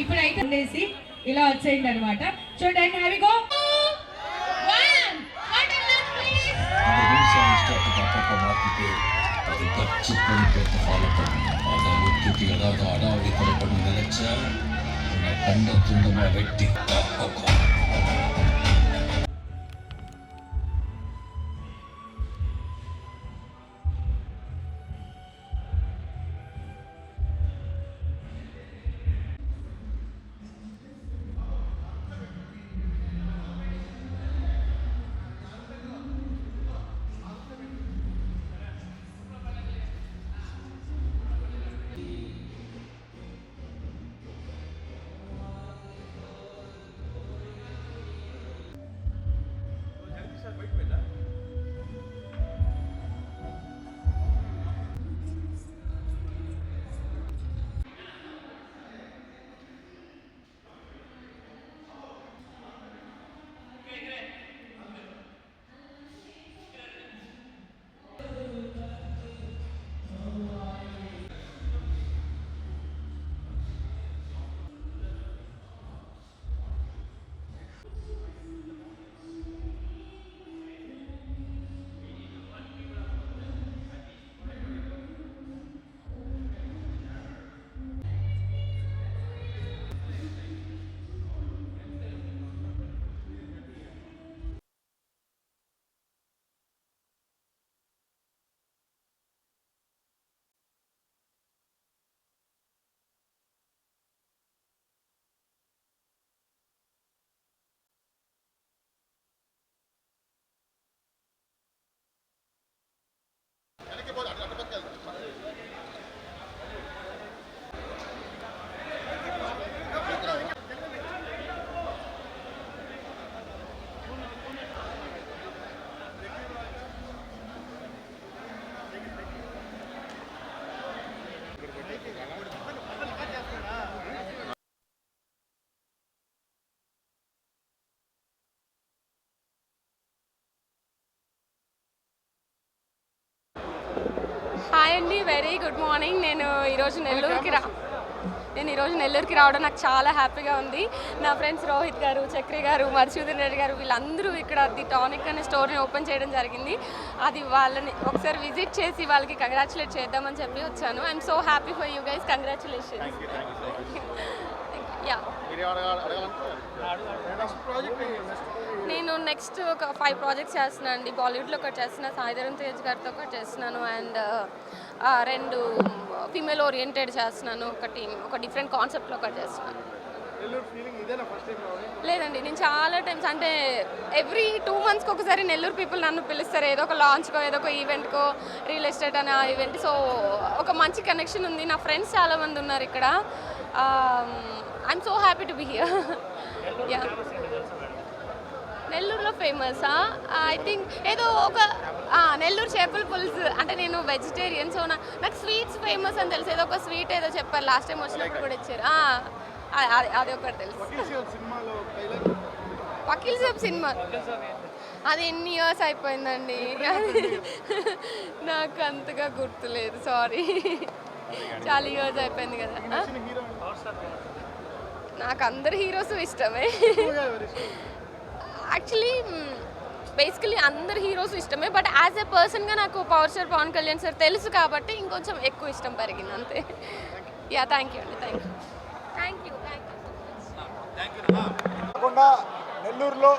ఇప్పుడైతే ఉండేసి ఇలా వచ్చేయండి అనమాట చూడండి హ్యావిగో நினைச்ச கண்ட துண்டமா வெட்டி హాయ్ అండి వెరీ గుడ్ మార్నింగ్. నేను ఈరోజు నెల్లూరుకి రా నేను ఈరోజు నెల్లూరుకి రావడం నాకు చాలా హ్యాపీగా ఉంది. నా ఫ్రెండ్స్ రోహిత్ గారు చక్రి గారు మధుసూదన్ రెడ్డి గారు వీళ్ళందరూ ఇక్కడ ది టానిక్ అనే స్టోర్ని ఓపెన్ చేయడం జరిగింది. అది వాళ్ళని ఒకసారి విజిట్ చేసి వాళ్ళకి కంగ్రాచులేట్ చేద్దామని చెప్పి వచ్చాను. I'm so happy for you guys congratulation yeah. నేను నెక్స్ట్ ఒక ఫైవ్ ప్రాజెక్ట్స్ చేస్తున్నాను అండి. బాలీవుడ్లో ఒకటి చేస్తున్నా సాయిధరం తేజ్ గారితో ఒకటి చేస్తున్నాను అండ్ రెండు ఫీమేల్ ఓరియంటెడ్ చేస్తున్నాను. ఒకటి ఒక డిఫరెంట్ కాన్సెప్ట్లో ఒకటి చేస్తున్నాను. లేదండి నేను చాలా టైమ్స్ అంటే ఎవ్రీ టూ మంత్స్కి ఒకసారి నెల్లూరు పీపుల్ నన్ను పిలుస్తారు. ఏదో ఒక లాంచ్కో ఏదో ఒక ఈవెంట్కో రియల్ ఎస్టేట్ అనే ఈవెంట్ సో ఒక మంచి కనెక్షన్ ఉంది. నా ఫ్రెండ్స్ చాలా మంది ఉన్నారు ఇక్కడ. I'm so happy to be here yeah నెల్లూరులో ఫేమసా ఐ థింక్ ఏదో ఒక ఆ, నెల్లూరు చేపల పులుసు. అంటే నేను వెజిటేరియన్ సో నా- నాకు స్వీట్స్ ఫేమస్ అని తెలుసు. ఏదో ఒక స్వీట్ ఏదో చెప్పారు. లాస్ట్ టైం వచ్చినప్పుడు కూడా ఇచ్చారు. అది ఒకటి తెలుసు. వకీల్ సాబ్ సినిమా? అది ఎన్ని ఇయర్స్ అయిపోయిందండి? నాకు అంతగా గుర్తులేదు. సారీ చాలా ఇయర్స్ అయిపోయింది కదా? నాకు అందరు హీరోస్ ఇష్టమే. యాక్చువల్లీ బేసికలీ అందరు హీరోస్ ఇష్టమే బట్ యాజ్ ఎ పర్సన్గా నాకు power star Pawan Kalyan sir తెలుసు కాబట్టి ఇంకొంచెం ఎక్కువ ఇష్టం పెరిగింది అంతే. యా థ్యాంక్ యూ అండి thank you thank you thank you నెల్లూరులో